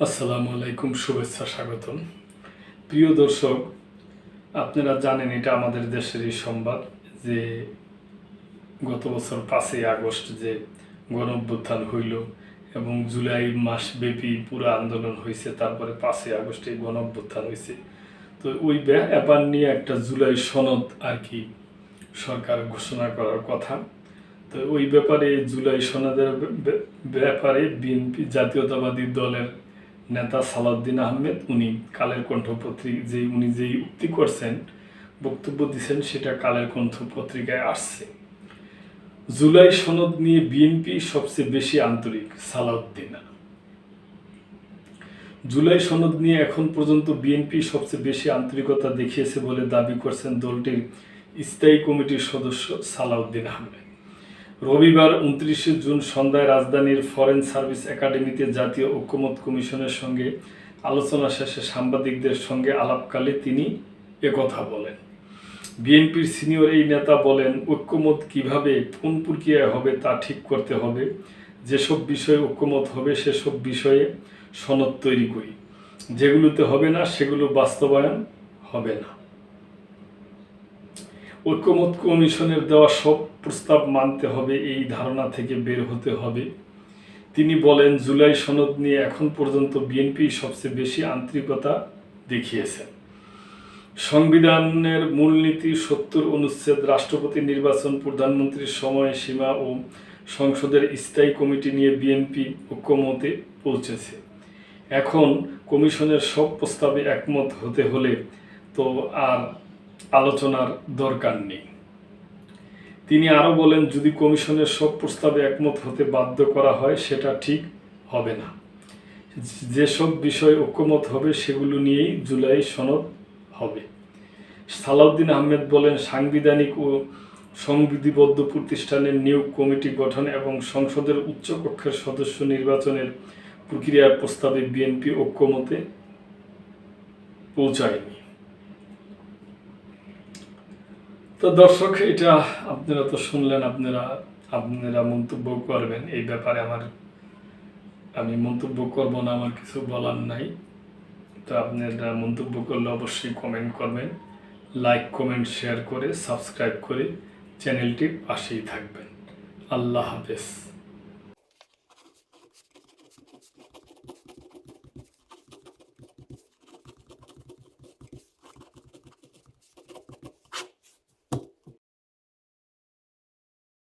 আসসালামু আলাইকুম, শুভেচ্ছা, স্বাগতম। প্রিয় দর্শক, আপনারা জানেন এটা আমাদের দেশেরই সংবাদ যে গত বছর পাঁচই আগস্ট যে গণ অভ্যুত্থান হইল এবং জুলাই মাস ব্যাপী পুরো আন্দোলন হয়েছে তারপরে পাঁচই আগস্টে গণ অভ্যুত্থান হয়েছে তো ওই ব্যাপার নিয়ে একটা জুলাই সনদ আর কি সরকার ঘোষণা করার কথা। তো ওই ব্যাপারে জুলাই সনদের ব্য- ব্য- ব্যাপারে বিএনপি জাতীয়তাবাদী দলের নেতা সালাউদ্দিন আহমেদ, উনি কালের কণ্ঠ পত্রিক যে উনি যেই উক্তি করছেন, বক্তব্য দিচ্ছেন সেটা কালের কণ্ঠ পত্রিকায় আসছে। জুলাই সনদ নিয়ে বিএনপি সবচেয়ে বেশি আন্তরিক, সালাউদ্দিন। জুলাই সনদ নিয়ে এখন পর্যন্ত বিএনপি সবচেয়ে বেশি আন্তরিকতা দেখিয়েছে বলে দাবি করছেন দলটির স্থায়ী কমিটির সদস্য সালাউদ্দিন আহমেদ। রবিবার উনত্রিশে জুন সন্ধ্যায় রাজধানীর ফরেন সার্ভিস একাডেমিতে জাতীয় ঐক্যমত কমিশনের সঙ্গে আলোচনা শেষে সাংবাদিকদের সঙ্গে আলাপকালে তিনি একথা বলেন। বিএনপির সিনিয়র এই নেতা বলেন, ঐক্যমত কীভাবে কোন প্রক্রিয়ায় হবে তা ঠিক করতে হবে। যেসব বিষয়ে ঐক্যমত হবে, সেসব বিষয়ে সনদ তৈরি করি। যেগুলোতে হবে না, সেগুলো বাস্তবায়ন হবে না। ঐক্যমত কমিশনের দেওয়া সব প্রস্তাব মানতে হবে, এই ধারণা থেকে বের হতে হবে। তিনি বলেন, জুলাই সনদ নিয়ে এখন পর্যন্ত বিএনপি সবচেয়ে বেশি আন্তরিকতা দেখিয়েছেন। সংবিধানের মূলনীতি সত্তর অনুচ্ছেদ, রাষ্ট্রপতি নির্বাচন, প্রধানমন্ত্রীর সময়সীমা ও সংসদের স্থায়ী কমিটি নিয়ে বিএনপি ঐক্যমতে পৌঁছেছে। এখন কমিশনের সব প্রস্তাবে একমত হতে হলে তো আর আলোচনার দরকার নেই। তিনি আরও বলেন, যদি কমিশনের সব প্রস্তাবে একমত হতে বাধ্য করা হয়, সেটা ঠিক হবে না। যেসব বিষয় ঐক্যমত হবে, সেগুলো নিয়েই জুলাই সনদ হবে। সালাউদ্দিন আহমেদ বলেন, সাংবিধানিক ও সংবিধিবদ্ধ প্রতিষ্ঠানের নিয়োগ কমিটি গঠন এবং সংসদের উচ্চকক্ষের সদস্য নির্বাচনের প্রক্রিয়ার প্রস্তাবে বিএনপি ঐক্যমতে পৌঁছায়নি। তো দর্শক, এটা আপনারা তো শুনলেন, আপনারা আপনারা মন্তব্য করবেন। এই ব্যাপারে আমার, আমি মন্তব্য করব না, আমার কিছু বলার নাই। তো আপনারা মন্তব্য করলে অবশ্যই কমেন্ট করবেন লাইক কমেন্ট শেয়ার করে সাবস্ক্রাইব করে চ্যানেলটি পাশেই থাকবেন। আল্লাহ হাফেজ।